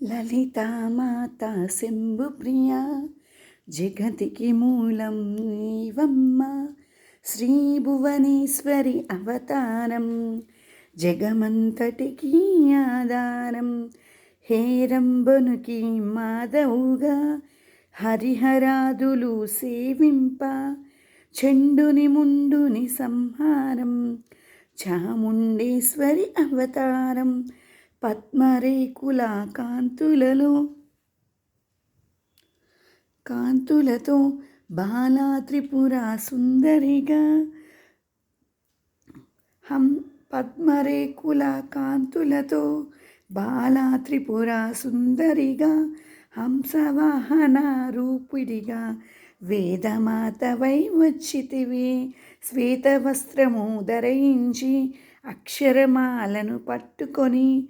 లలితామాత శంభుప్రియ జగతికి మూలం నీవమ్మ శ్రీ భువనేశ్వరి అవతారం జగమంతటికి ఆధారం హేరంబనుకి మాధవుగా హరిహరాదులు సేవింప చెండుని ముండుని సంహారం చాముండేశ్వరి అవతారం పద్మరేకుల కాంతులలో. కాంతులతో బాలా త్రిపుర సుందరిగా. హం పద్మరేకుల కాంతులతో బాలా త్రిపుర సుందరిగా. హంసవాహన రూపిడిగా వేదమాతవై వచ్చితివి. శ్వేత వస్త్రము ధరించి అక్షరమాలను పట్టుకొని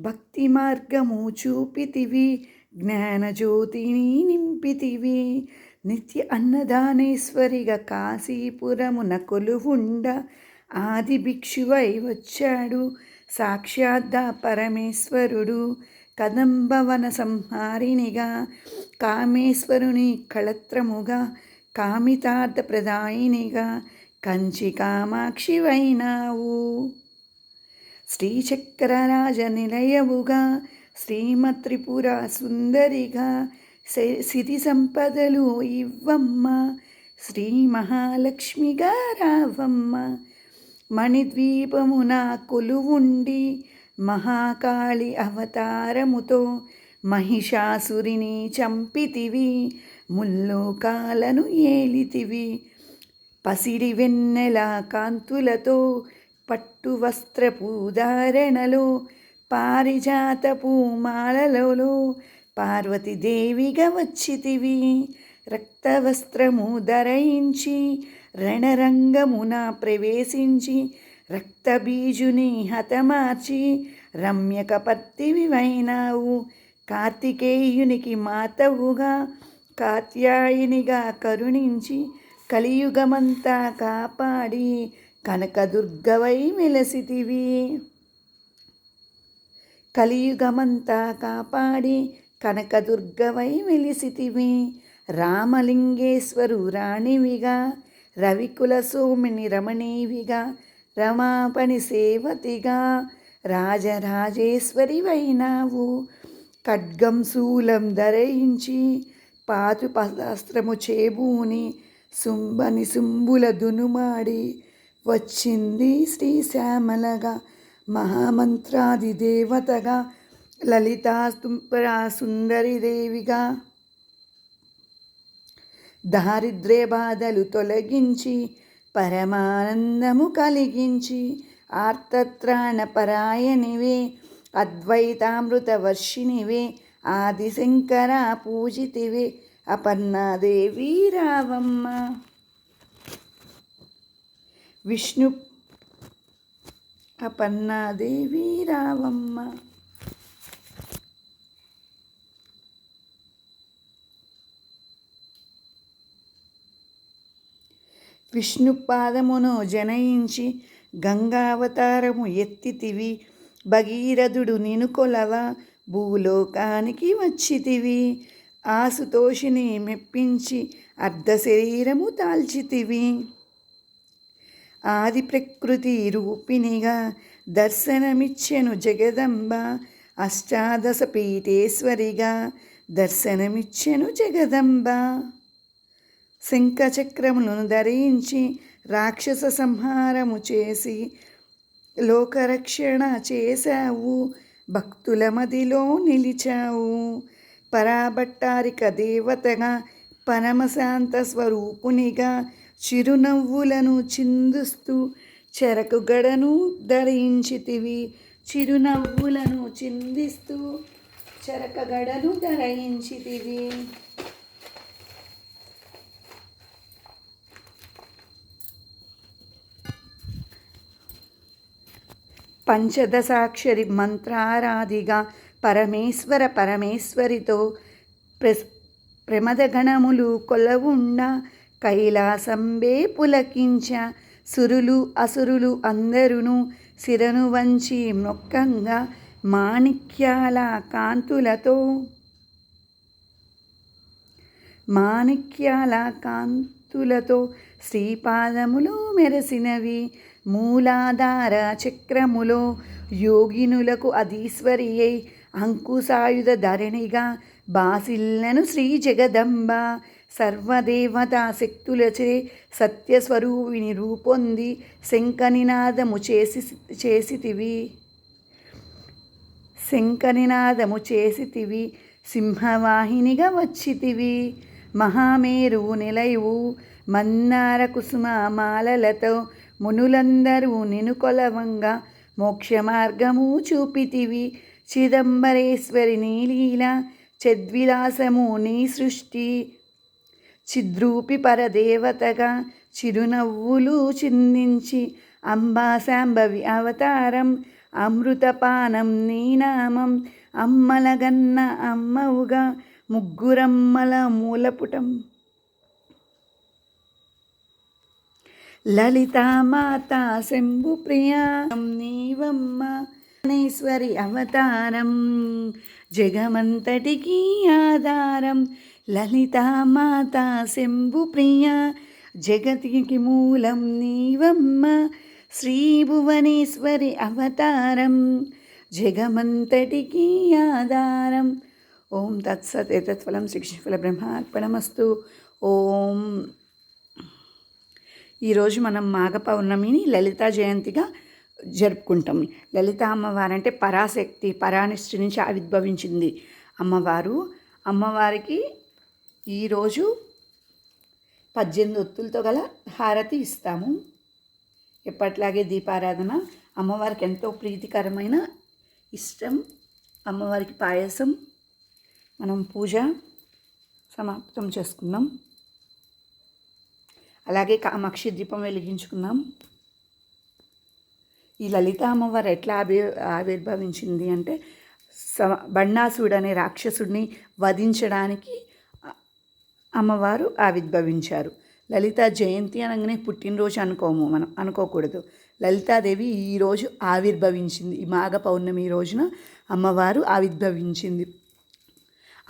భక్తి మార్గము చూపితివి జ్ఞానజ్యోతిని నింపితివి. నిత్య అన్నదానేశ్వరిగా కాశీపురమున కొలువుండ ఆది భిక్షువై వచ్చాడు. సాక్షాత్ పరమేశ్వరుడు కదంబవన సంహారినిగా కామేశ్వరుని కళత్రముగా కామితార్థ ప్రదాయినిగా కంచి కామాక్షివైనావు శ్రీచక్రరాజ నిలయవుగా శ్రీమత్రిపుర సుందరిగా సిరి సంపదలు ఇవ్వమ్మ శ్రీ మహాలక్ష్మిగా రావమ్మ మణిద్వీపమున కొలువుండి మహాకాళి అవతారముతో మహిషాసురిని చంపితివి ముల్లోకాలను ఏలితివి పసిడి వెన్నెల కాంతులతో పట్టు వస్త్రపు పారిజాత పూమాలలో పార్వతీదేవిగా వచ్చితివి రక్తవస్త్రము ధరించి రణరంగమున ప్రవేశించి రక్తబీజుని హతమార్చి రమ్యకపత్తివివైనావు కార్తికేయునికి మాతవుగా కాత్యాయినిగా కరుణించి కలియుగమంతా కాపాడి కనకదుర్గవై మెలసితివి. కలియుగమంతా కాపాడి కనకదుర్గవై మెలిసితివి. రామలింగేశ్వరు రాణివిగా రవికుల సోమిని రమణీవిగా రమాపణి సేవతిగా రాజరాజేశ్వరివైనావు ఖడ్గం శూలం ధరించి పాతుపశాస్త్రము చేబూని సుంబని సుంబుల దునుమాడి వచ్చింది శ్రీ శ్యామలగా మహామంత్రాది దేవతగా లలితా సుందరి దేవిగా దారిద్ర్య బాధలు తొలగించి పరమానందము కలిగించి ఆర్తత్రాణ పరాయణివే అద్వైతామృత వర్షినివే ఆదిశంకర పూజితివే అపర్ణాదేవి రావమ్మ విష్ణు అపన్నాదేవి రావమ్మ విష్ణుపాదమును జనయించి గంగావతారము ఎత్తితివి. భగీరథుడు నినుకొలవ భూలోకానికి వచ్చితివి. ఆసుతోషిని మెప్పించి అర్ధ శరీరము తాల్చితివి. ఆది ప్రకృతి రూపిణిగా దర్శనమిచ్చెను జగదంబ. అష్టాదశ పీఠేశ్వరిగా దర్శనమిచ్చెను జగదంబ. శంఖచక్రములను ధరించి రాక్షస సంహారము చేసి లోకరక్షణ చేశావు. భక్తుల మదిలో నిలిచావు. పరాభట్టారిక దేవతగా పరమశాంత స్వరూపునిగా చిరునవ్వులను చిందుస్తూ చెరకు గడను ధరించితివి. చిరునవ్వులను చిందిస్తూ చెరకగడను ధరించితివి. పంచదశాక్షరి మంత్రారాధిగా పరమేశ్వర పరమేశ్వరితో ప్ర ప్రమదగణములు కొలవుండా కైలాసంబే పులకించ సురులు అసురులు అందరును సిరను వంచి మొక్కంగా మాణిక్యాల కాంతులతో. మాణిక్యాల కాంతులతో శ్రీపాదములు మెరసినవి మూలాధార చక్రములో యోగినులకు అధీశ్వరి అయి అంకుశాయుధ ధరణిగా బాసిల్లను శ్రీ జగదంబ సర్వదేవతా శక్తులచే సత్యస్వరూపిణి రూపొంది శంఖనినాదము చేసి చేసితివి. శంఖనినాదము చేసితివి సింహవాహినిగా వచ్చితివి. మహామేరువు నిలయువు మన్నార కుసుమ మాలలతో మునులందరూ నిను కొలవంగా మోక్ష మార్గము చూపితివి. చిదంబరేశ్వరి నీలీల చద్విలాసము నీ సృష్టి. చిద్రూపి పరదేవతగా చిరునవ్వులు చిందించి అంబాశాంబవి అవతారం అమృతపానం నీనామం అమ్మలగన్న అమ్మవుగా ముగ్గురమ్మల మూలపుటం. లలితామాత శంభు ప్రియా నీవమ్మ గణేశ్వరి అవతారం జగమంతటికి ఆధారం లలితామాత శంభు ప్రియ జగతికి మూలం నీవమ్మ శ్రీ భువనేశ్వరి అవతారం జగమంతటికి ఆధారం. ఓం తత్సత్ ఏతత్ఫలం శిక్షఫల బ్రహ్మార్పణమస్తు. ఓం. ఈరోజు మనం మాఘ పౌర్ణమిని లలితా జయంతిగా జరుపుకుంటాం. లలిత అమ్మవారు అంటే పరాశక్తి పరానిష్టి నుంచి ఆవిర్భవించింది అమ్మవారు. అమ్మవారికి ఈరోజు పద్దెనిమిది ఒత్తులతో గల హారతి ఇస్తాము. ఎప్పట్లాగే దీపారాధన అమ్మవారికి ఎంతో ప్రీతికరమైన ఇష్టం అమ్మవారికి పాయసం మనం పూజ సమాప్తం చేసుకున్నాం. అలాగే కామాక్షి దీపం వెలిగించుకున్నాం. ఈ లలిత అమ్మవారు ఎట్లా ఆవి ఆవిర్భవించింది అంటే స బండాసుడు అనే రాక్షసుడిని వధించడానికి అమ్మవారు ఆవిర్భవించారు. లలిత జయంతి అనగానే పుట్టినరోజు అనుకోము మనం అనుకోకూడదు. లలితాదేవి ఈరోజు ఆవిర్భవించింది. ఈ మాఘ పౌర్ణమి రోజున అమ్మవారు ఆవిర్భవించింది.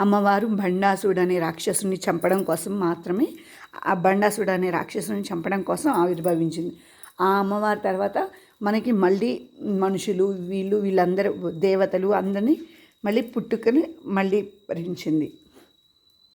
అమ్మవారు బండాసుడు అనే రాక్షసుని చంపడం కోసం మాత్రమే ఆ బండాసుడు అనే రాక్షసుని చంపడం కోసం ఆవిర్భవించింది. ఆ అమ్మవారి తర్వాత మనకి మళ్ళీ మనుషులు వీళ్ళు వీళ్ళందరూ దేవతలు అందరినీ మళ్ళీ పుట్టుకొని మళ్ళీ భరించింది.